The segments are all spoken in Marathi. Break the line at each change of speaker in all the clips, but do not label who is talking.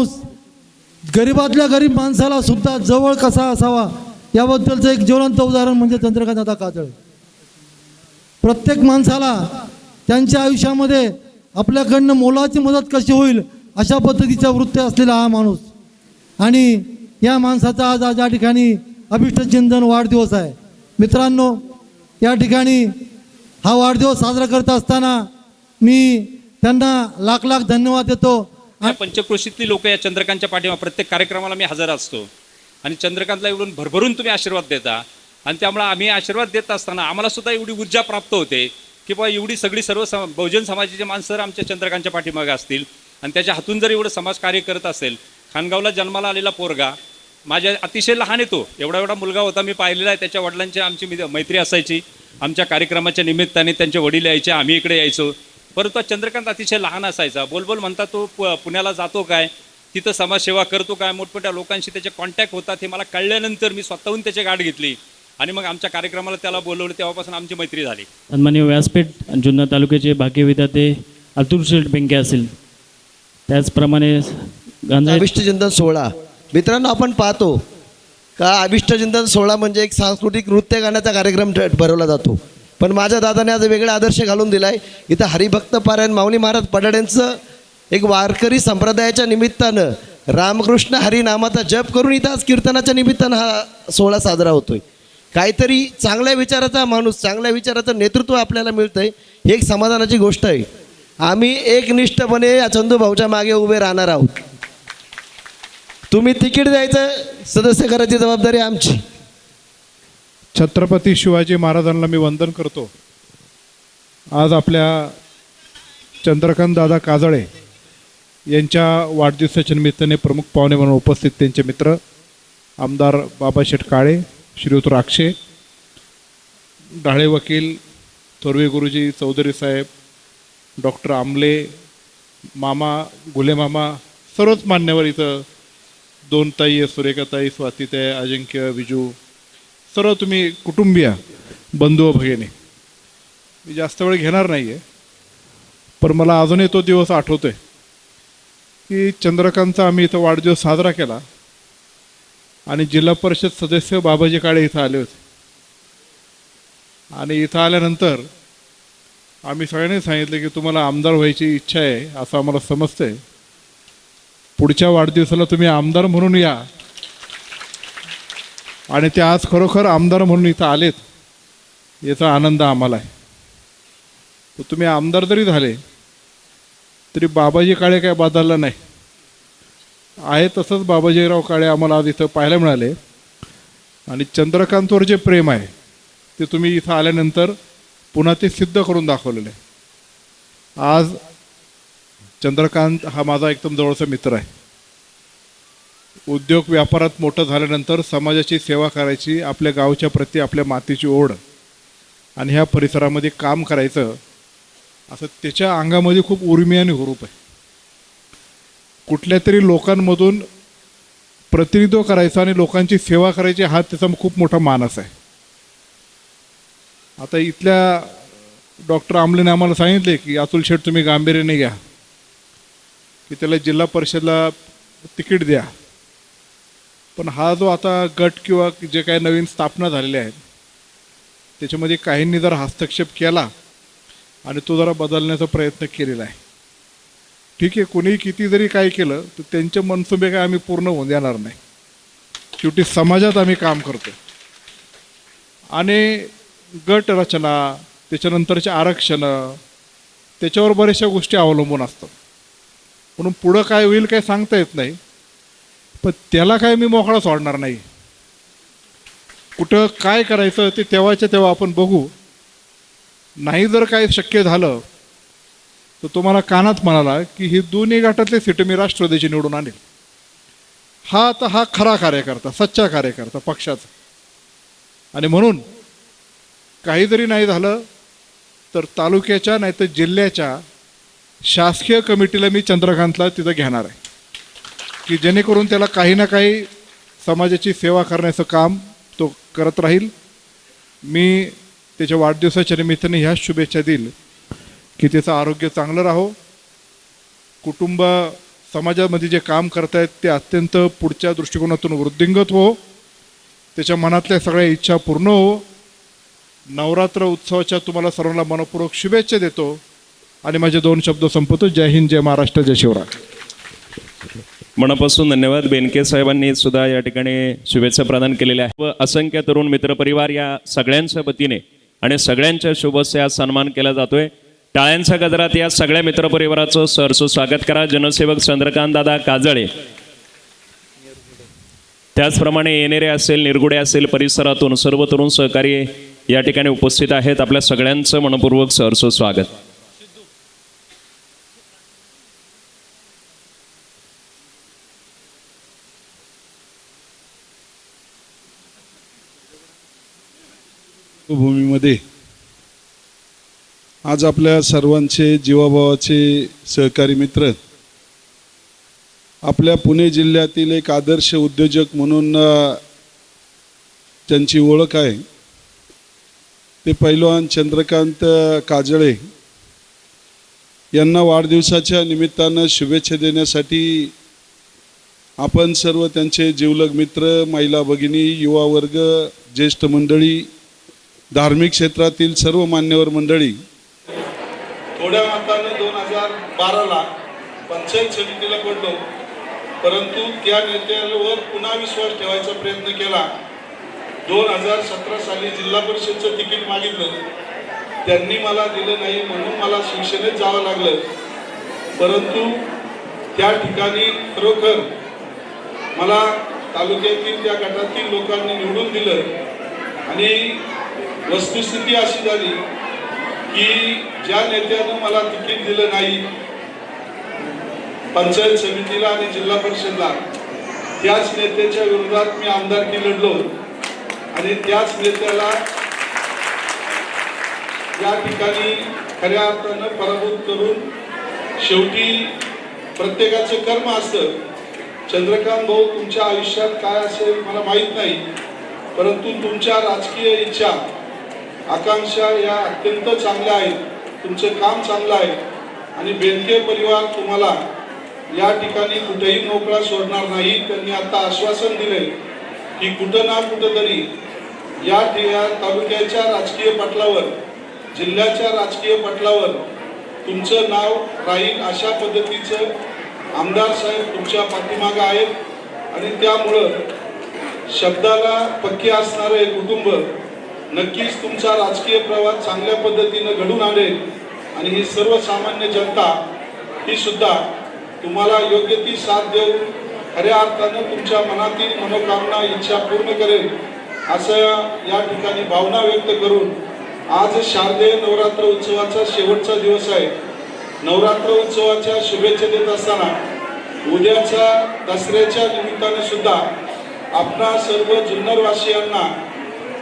माणूस गरीबातल्या गरीब माणसाला सुद्धा जवळ कसा असावा याबद्दलचं एक ज्वलंत उदाहरण म्हणजे चंद्रकांत कातळ. प्रत्येक माणसाला त्यांच्या आयुष्यामध्ये आपल्याकडनं मोलाची मदत कशी होईल अशा पद्धतीचा वृत्त असलेला हा माणूस. आणि या माणसाचा आज आज या ठिकाणी अभिष्टचिंतन वाढदिवस आहे. मित्रांनो या ठिकाणी हा वाढदिवस साजरा करत असताना मी त्यांना लाख लाख धन्यवाद देतो.
या पंचक्रोशीतली लोक या चंद्रकांतच्या पाठीमा प्रत्येक कार्यक्रमाला मी हजर असतो. आणि चंद्रकांतला एवढून भरभरून तुम्ही आशीर्वाद देता. आणि त्यामुळे आम्ही आशीर्वाद देत असताना आम्हाला सुद्धा एवढी ऊर्जा प्राप्त होते की बाबा एवढी सगळी सर्व सम बहुजन समाजाचे माणसं जर आमच्या चंद्रकांतच्या पाठीमागे असतील. आणि त्याच्या हातून जर एवढं समाजकार्य करत असेल खानगावला जन्माला आलेला पोरगा माझ्या अतिशय लहान येतो. एवढा एवढा मुलगा होता मी पाहिलेला आहे. त्याच्या वडिलांची आमची मित्र- मैत्री असायची. आमच्या कार्यक्रमाच्या निमित्ताने त्यांचे वडील यायचे आम्ही इकडे यायचो. परंतु हा चंद्रकांत अतिशय लहान असायचा. बोलबोल म्हणता तो पु- पुण्याला जातो काय? तिथं समाजसेवा करतो काय? मोठमोठ्या लोकांशी त्याचे कॉन्टॅक्ट होतात हे मला कळल्यानंतर मी स्वतःहून त्याची गाठ घेतली. आणि मग आमच्या कार्यक्रमाला त्याला बोलवलं तेव्हापासून आमची मैत्री झाली.
सन्मान्य व्यासपीठ जुन्नर तालुक्याचे भाग्य विधाते अतुल शेठ बेंके असतील. त्याचप्रमाणे गांधा
अभिष्टचिंतन सोहळा. मित्रांनो आपण पाहतो का अभिष्टचिंतन सोहळा म्हणजे एक सांस्कृतिक नृत्य गाण्याचा कार्यक्रम भरवला जातो. पण माझ्या दादाने आज वेगळा आदर्श घालून दिलाय. इथं हरिभक्त पारायण माऊली महाराज पडाड्यांचं एक वारकरी संप्रदायाच्या निमित्तानं रामकृष्ण हरिनामाचा जप करून इथं आज कीर्तनाच्या निमित्तानं हा सोहळा साजरा होतोय. काहीतरी चांगल्या विचाराचा माणूस चांगल्या विचाराचं नेतृत्व आपल्याला मिळतंय. ही एक समाधानाची गोष्ट आहे. आम्ही एकनिष्ठपणे या चंदू भाऊच्या मागे उभे राहणार आहोत. तुम्ही तिकीट द्यायचं सदस्य करायची जबाबदारी आमची.
छत्रपती शिवाजी महाराजांना मी वंदन करतो. आज आपल्या चंद्रकांत दादा काजळे यांच्या वाढदिवसाच्या निमित्ताने प्रमुख पाहुणे म्हणून उपस्थित त्यांचे मित्र आमदार बाबाशेठ काळे श्रीयुत राक्षे ढाळे वकील थोरवे गुरुजी चौधरी साहेब डॉक्टर आमले मामा गुले मामा सर्वच मान्यवर इथं दोन ताई आहे सुरेखाताई स्वातीताई अजिंक्य विजू सर्व तुम्ही कुटुंबीय बंधू व भगिनी. मी जास्त वेळ घेणार नाही आहे पण मला अजूनही तो दिवस आठवतोय की चंद्रकांतचा आम्ही इथं वाढदिवस साजरा केला आणि जिल्हा परिषद सदस्य बाबाजी काळे इथं आले होते. आणि इथं आल्यानंतर आम्ही सगळ्यांनी सांगितलं की तुम्हाला आमदार व्हायची इच्छा आहे असं आम्हाला समजतंय. पुढच्या वाढदिवसाला तुम्ही आमदार म्हणून या. आणि ते आज खरोखर आमदार म्हणून इथं आलेत याचा आनंद आम्हाला आहे. तुम्ही आमदार जरी झाले तरी बाबाजी काळे काय बदललं नाही. आहे तसंच बाबाजीराव काळे आम्हाला आज इथं पाहायला मिळाले. आणि चंद्रकांतवर जे प्रेम आहे ते तुम्ही इथं आल्यानंतर पुन्हा ते सिद्ध करून दाखवलेलं. आहे आज चंद्रकांत हा माझा एकदम जवळचा मित्र आहे. उद्योग व्यापारात मोठं झाल्यानंतर समाजाची सेवा करायची आपल्या गावच्या प्रती आपल्या मातीची ओढ आणि ह्या परिसरामध्ये काम करायचं असं त्याच्या अंगामध्ये खूप उर्मी आणि हुरूप आहे. कुठल्या तरी लोकांमधून प्रतिनिधित्व करायचं आणि लोकांची सेवा करायची हा त्याचा खूप मोठा मानस आहे. आता इथल्या डॉक्टर आमलेने आम्हाला सांगितले की अतुल शेठ तुम्ही गांभीर्याने घ्या. की त्याला जिल्हा परिषदला तिकीट द्या. पण हा जो आता गट किंवा जे काही नवीन स्थापना झालेल्या आहेत त्याच्यामध्ये काहींनी जर हस्तक्षेप केला आणि तो जरा बदलण्याचा प्रयत्न केलेला आहे. ठीक आहे कोणी किती जरी काय केलं तर त्यांचे मनसुबे काय आम्ही पूर्ण होऊन देणार नाही. शेवटी समाजात आम्ही काम करतो आणि गट रचना त्याच्यानंतरचे आरक्षण त्याच्यावर बऱ्याचशा गोष्टी अवलंबून असतात. म्हणून पुढं काय होईल काय सांगता येत नाही. पण त्याला काय मी मोकळा सोडणार नाही. कुठं काय करायचं ते तेव्हाच्या तेव्हा आपण बघू. नाही जर काय शक्य झालं तर तुम्हाला कानात म्हणाला की ही दोन्ही गटातले सीट मी राष्ट्रवादीची निवडून आणेल. हा आता हा खरा कार्यकर्ता सच्चा कार्यकर्ता पक्षाचा. आणि म्हणून काही जरी नाही झालं तर तालुक्याच्या नाही तर जिल्ह्याच्या शासकीय कमिटीला मी चंद्रकांतला तिथं घेणार आहे. की जेणेकरून त्याला काही ना काही समाजाची सेवा करण्याचं काम तो करत राहील. मी त्याच्या वाढदिवसाच्या निमित्ताने ह्याच शुभेच्छा देईल की त्याचं आरोग्य चांगलं राहो. कुटुंब समाजामध्ये जे काम करतायत ते अत्यंत पुढच्या दृष्टिकोनातून वृद्धिंगत हो त्याच्या मनातल्या सगळ्या इच्छा पूर्ण हो. नवरात्र उत्सवाच्या तुम्हाला सर्वांना मनपूर्वक शुभेच्छा देतो. आणि माझे दोन शब्द संपवतो. जय हिंद जय महाराष्ट्र जय शिवराय.
मनापासून धन्यवाद. बेनके साहेबांनी सुद्धा या ठिकाणी शुभेच्छा प्रदान केलेल्या आहे व असंख्य तरुण मित्रपरिवार या सगळ्यांच्या वतीने आणि सगळ्यांच्या शुभस्य सन्मान केला जातोय. टाळ्यांच्या गजरात या सगळ्या मित्रपरिवाराचं सरसो स्वागत करा. जनसेवक चंद्रकांत दादा काजळे. त्याचप्रमाणे येणेरे असेल निरगुडे असेल परिसरातून सर्व तरुण सहकारी या ठिकाणी उपस्थित आहेत. आपल्या सगळ्यांचं मनपूर्वक सहर्ष स्वागत.
भूमीमध्ये आज आपल्या सर्वांचे जीवाभावाचे सहकारी मित्र आपल्या पुणे जिल्ह्यातील एक आदर्श उद्योजक म्हणून त्यांची ओळख आहे. ते पैलवान चंद्रकांत काजळे यांना वाढदिवसाच्या निमित्तानं शुभेच्छा देण्यासाठी आपण सर्व त्यांचे जीवलग मित्र महिला भगिनी युवा वर्ग ज्येष्ठ मंडळी धार्मिक क्षेत्रातील सर्व मान्यवर मंडळी
थोड्या मताने दोन हजार बाराला पंचायत समितीला पडलो. परंतु त्या नेत्यावर पुन्हा विश्वास ठेवायचा प्रयत्न केला. दोन हजार सतरा साली जिल्हा परिषदचं तिकीट मागितलं. त्यांनी मला दिलं नाही म्हणून मला शिवसेनेत जावं लागलं. परंतु त्या ठिकाणी खरोखर मला तालुक्यातील त्या गटातील लोकांनी निवडून दिलं. आणि वस्तुस्थिती अशी झाली की ज्या नेत्यानं मला तिकीट दिलं नाही पंचायत समितीला आणि जिल्हा परिषदला त्याच नेत्याच्या विरोधात मी आमदारकी लढलो. आणि त्याच नेत्याला या ठिकाणी खऱ्या अर्थानं पराभूत करून शेवटी प्रत्येकाचं कर्म असतं. चंद्रकांत भाऊ तुमच्या आयुष्यात काय असेल मला माहीत नाही परंतु तुमच्या राजकीय इच्छा आकांक्षा या अत्यंत चांगल्या आहेत. तुमचं काम चांगलं आहे. आणि बेनके परिवार तुम्हाला या ठिकाणी कुठेही मोकळा सोडणार नाही. त्यांनी आता आश्वासन दिले की कुठं ना कुठं तरी या या तालुक्याच्या राजकीय पटलावर जिल्ह्याच्या राजकीय पटलावर तुमचं नाव राहील अशा पद्धतीचं आमदार साहेब तुमच्या पाठीमागं आहेत. आणि त्यामुळं शब्दाला पक्के असणारं हे कुटुंब नक्कीच तुमचा राजकीय प्रवास चांगल्या पद्धतीनं घडून आले आणि ही सर्वसामान्य जनता ही सुद्धा तुम्हाला योग्य ती साथ देऊन खऱ्या अर्थानं तुमच्या मनातील मनोकामना इच्छा पूर्ण करेल असं या ठिकाणी भावना व्यक्त करून आज शारदीय नवरात्र उत्सवाचा शेवटचा दिवस आहे. नवरात्र उत्सवाच्या शुभेच्छा देत असताना उद्याच्या दसऱ्याच्या निमित्ताने सुद्धा आपणा सर्व जुन्नरवासियांना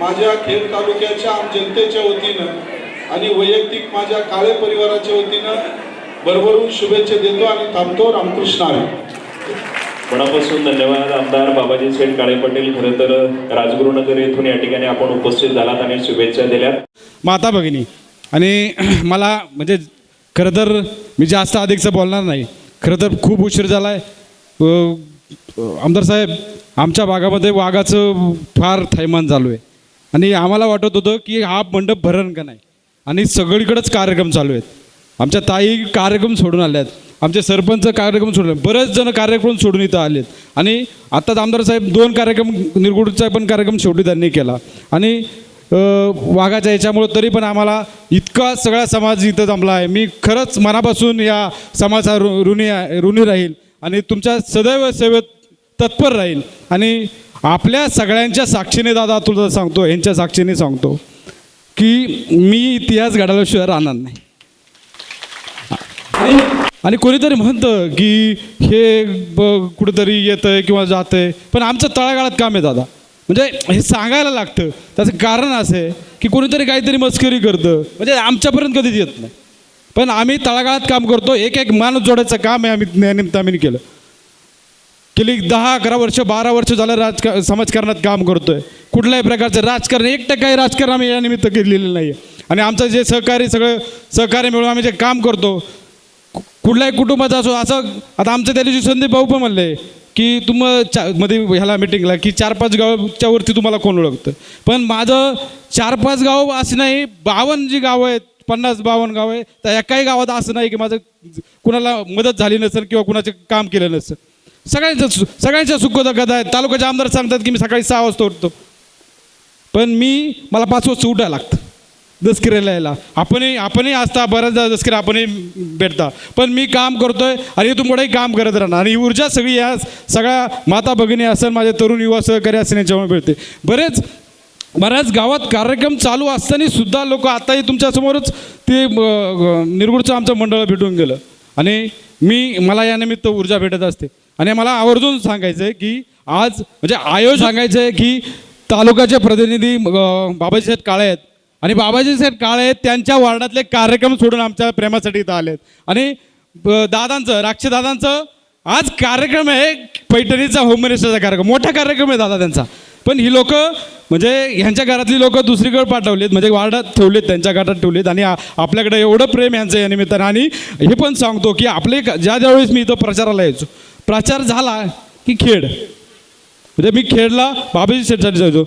माझ्या खेड तालुक्याच्या आम जनतेच्या वतीनं आणि वैयक्तिक माझ्या काळे परिवाराच्या वतीनं भरभरून शुभेच्छा देतो आणि थांबतो रामकृष्ण.
मनापासून धन्यवाद? आमदार बाबाजी शेठ काळे पाटील खरं तर राजगुरुनगर येथून या ठिकाणी आपण उपस्थित झालात आणि शुभेच्छा दिल्यात.
माता भगिनी आणि मला म्हणजे खरं तर मी जास्त अधिकचं बोलणार नाही. खरं तर खूप उशीर झाला आहे आमदार साहेब आमच्या भागामध्ये वाघाचं फार थैमान चालू आहे. आणि आम्हाला वाटत होतं की हा मंडप भरण का नाही? आणि सगळीकडेच कार्यक्रम चालू आहेत. आमच्या ताई कार्यक्रम सोडून आल्या आहेत आमचे सरपंच कार्यक्रम सोडले बरेच जण कार्यक्रम सोडून इथं आलेत. आणि आत्ताच आमदार साहेब दोन कार्यक्रम निरगुडचा पण कार्यक्रम शेवटी त्यांनी केला. आणि वाघाच्या याच्यामुळं तरी पण आम्हाला इतका सगळा समाज इथं जमला आहे. मी खरंच मनापासून या समाजा ऋ ऋणी ऋणी राहील. आणि तुमच्या सदैव सेवेत तत्पर राहील. आणि आपल्या सगळ्यांच्या साक्षीने दादा तुला सांगतो यांच्या साक्षीने सांगतो की मी इतिहास घडवल्याशिवाय राहणार नाही. आणि कोणीतरी म्हणतं की हे कुठेतरी येतं आहे किंवा जातं आहे पण आमचं तळागाळात काम आहे दादा. म्हणजे हे सांगायला लागतं. त्याचं कारण असं आहे की कोणीतरी काहीतरी मस्करी करतं. म्हणजे आमच्यापर्यंत कधीच येत नाही. पण आम्ही तळागाळात काम करतो. एक एक माणूस जोडायचं काम आहे आम्ही या निमित्ताने केलं. गेली दहा अकरा वर्ष बारा वर्ष झालं राजका समाजकारणात काम करतोय. कुठल्याही प्रकारचं राजकारण एक टक्काही राजकारण आम्ही या निमित्त केलेलं नाही आहे आणि आमचं जे सहकारी सगळं सहकार्य मिळून आम्ही जे काम करतो कुठल्याही कुटुंबाचा असो असं आता आमच्या त्या दिवशी संदीप भाऊ पण म्हणले की तुम चा मध्ये ह्याला मिटिंगला की चार पाच गावाच्या वरती तुम्हाला कोण ओळखतं? पण माझं चार पाच गाव असं नाही बावन्न जी गावं आहेत पन्नास बावन्न गाव आहे तर एकाही गावात असं नाही की माझं कुणाला मदत झाली नसेल किंवा कुणाचं काम केलं नसेल. सगळ्यांचं सु- सगळ्यांच्या गदा आहेत. तालुक्याचे आमदार सांगतात की मी सकाळी सहा वाजता उठतो. पण मी मला पाच वाजता उठायला लागतं. दसकिऱ्याला यायला. आपणही आपणही असता बऱ्याचदा दसकिरा आपणही भेटता. पण मी काम करतोय आणि इथून काम करत राहणार. आणि ही ऊर्जा सगळी या सगळ्या माता भगिनी असेल माझे तरुण युवा सहकारी असेल याच्यामुळे मिळते. बरेच बऱ्याच गावात कार्यक्रम चालू असताना सुद्धा लोक आताही तुमच्यासमोरच ते निरगुडचं आमचं मंडळ भेटून गेलं. आणि मी मला यानिमित्त ऊर्जा भेटत असते. आणि मला आवर्जून सांगायचं आहे की आज म्हणजे आयो सांगायचं आहे की तालुक्याचे प्रतिनिधी अ, बाबाजी साहेब काळे आहेत. आणि बाबाजी साहेब काळे त्यांच्या वार्डातले कार्यक्रम सोडून आमच्या प्रेमासाठी इथं आलेत. आणि दादांचं राक्षदादांचं आज कार्यक्रम आहे पैठणीचा होम मिनिस्टरचा कार्यक्रम. मोठा कार्यक्रम आहे दादा त्यांचा. पण ही लोक म्हणजे ह्यांच्या घरातली लोक दुसरीकडे पाठवलेत म्हणजे वार्डात ठेवलेत त्यांच्या घरात ठेवलेत आणि आपल्याकडे एवढं प्रेम यांचं या निमित्तानं. आणि हे पण सांगतो की आपले ज्या ज्यावेळेस मी इथं प्रचाराला यायचो प्रचार झाला की खेड. म्हणजे मी खेळला बाबाजी शेठसाठी जायचो.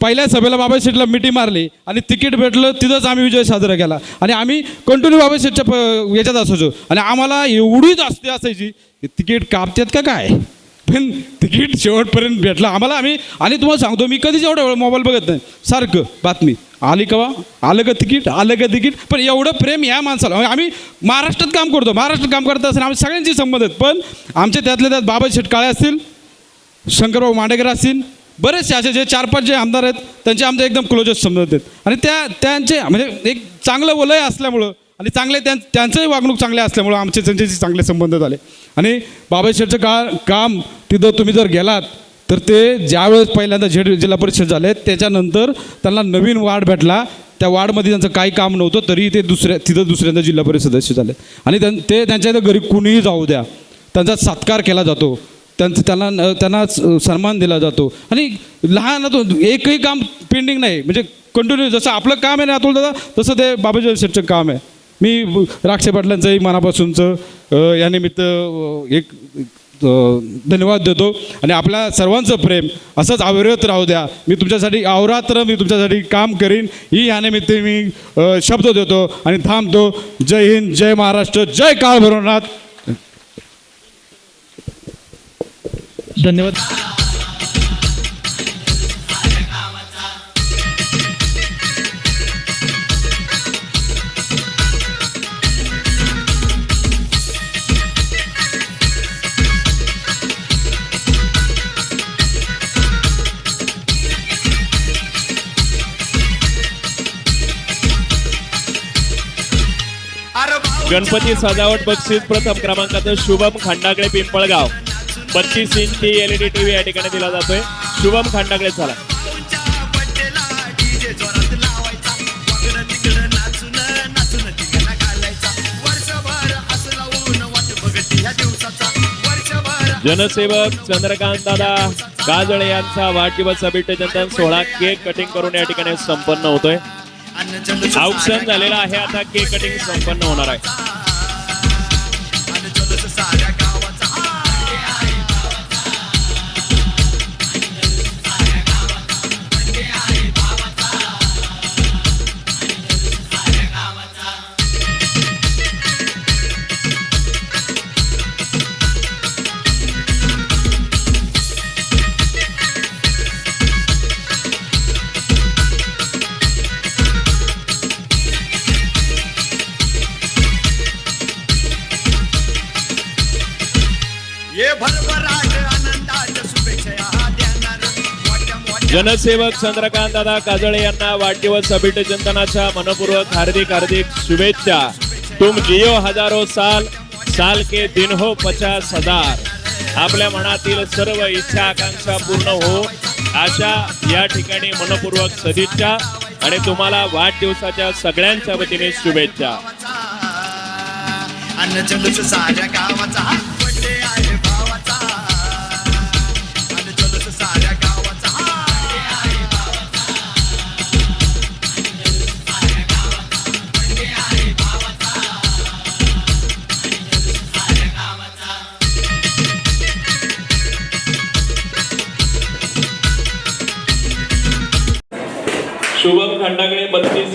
पहिल्या सभेला बाबा शेठला मिठी मारली आणि तिकीट भेटलं तिथंच आम्ही विजय साजरा केला. आणि आम्ही कंटिन्यू बाबा शेठच्या प- याच्यात असायचो. आणि आम्हाला एवढी जास्ती असायची तिकीट कापतात का काय? पण तिकीट शेवटपर्यंत भेटलं. आम्हाला आम्ही आणि तुम्हाला सांगतो मी कधीच एवढा वेळ मोबाईल बघत नाही. सारखं बातमी. आली का वा आलं का तिकीट आलं का तिकीट पण एवढं प्रेम या माणसाला. म्हणजे आम्ही महाराष्ट्रात काम करतो. महाराष्ट्रात काम करत असताना आम्ही सगळ्यांशी संबंध आहेत. पण आमच्या त्यातल्या त्यात बाबा शेटकाळे असतील शंकरभाऊ मांडेकर असतील बरेचसे असे जे चार पाच जे आमदार आहेत त्यांचे आमचे एकदम क्लोजेस्ट संबंध आहेत. आणि त्या त्यांचे म्हणजे एक चांगलं वलय असल्यामुळं आणि चांगले त्यां त्यांचंही वागणूक चांगले असल्यामुळं आमचे त्यांच्याशी चांगले संबंध झाले. आणि बाबाशेठचं का काम तिथं तुम्ही जर गेलात तर ते ज्यावेळेस पहिल्यांदा झेड जिल्हा परिषद झाले त्याच्यानंतर त्यांना नवीन वार्ड भेटला. त्या वार्डमध्ये त्यांचं काही काम नव्हतं तरी ते दुसऱ्या तिथं दुसऱ्यांदा जिल्हा परिषद सदस्य झाले. आणि त्यां ते त्यांच्या इथं घरी कुणीही जाऊ द्या. त्यांचा सत्कार केला जातो. त्यांचं त्यांना न- त्यांना स- सन्मान दिला जातो. आणि लहान तो एकही काम पेंडिंग नाही. म्हणजे कंटिन्यू जसं आपलं काम आहे ना अतुल दादा तसं ते बाबाजी शेठचं काम आहे. मी राक्षे पाटलांचंही मनापासूनचं यानिमित्त एक धन्यवाद देतो. आणि आपल्या सर्वांचं प्रेम असंच अविरत राहू द्या. मी तुमच्यासाठी अवरात्र मी तुमच्यासाठी काम करीन. ही या निमित्त मी शब्द देतो आणि थांबतो. जय हिंद जय महाराष्ट्र जय काळ भरवनाथ.
धन्यवाद.
गणपती सजावट बक्षीस प्रथम क्रमांकाचं शुभम खंडाकडे पिंपळगाव. बत्तीस इंची एलईडी टीव्ही या ठिकाणी दिला जातोय. शुभम खंडाकडे चला. जनसेवक चंद्रकांत दादा गाजळे यांचा वाढदिवस अभिषेचन सोहळा केक कटिंग करून या ठिकाणी संपन्न होतोय. औक्षण झालेला आहे आता. केक कटिंग संपन्न होणार आहे. जनसेवक चंद्रकांत दादा काजळे यांना वाढदिवस अभिषेचनाच्या मनपूर्वक हार्दिक हार्दिक शुभेच्छा. तुम जियो हजारो साल साल के दिन हो पचास हजार. आपल्या मनातील सर्व इच्छा आकांक्षा पूर्ण हो. अशा या ठिकाणी मनपूर्वक सदिच्छा आणि तुम्हाला वाढदिवसाच्या सगळ्यांच्या वतीने शुभेच्छा.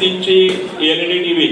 शुभम खंडाकडे बत्तीस इंची L E D T V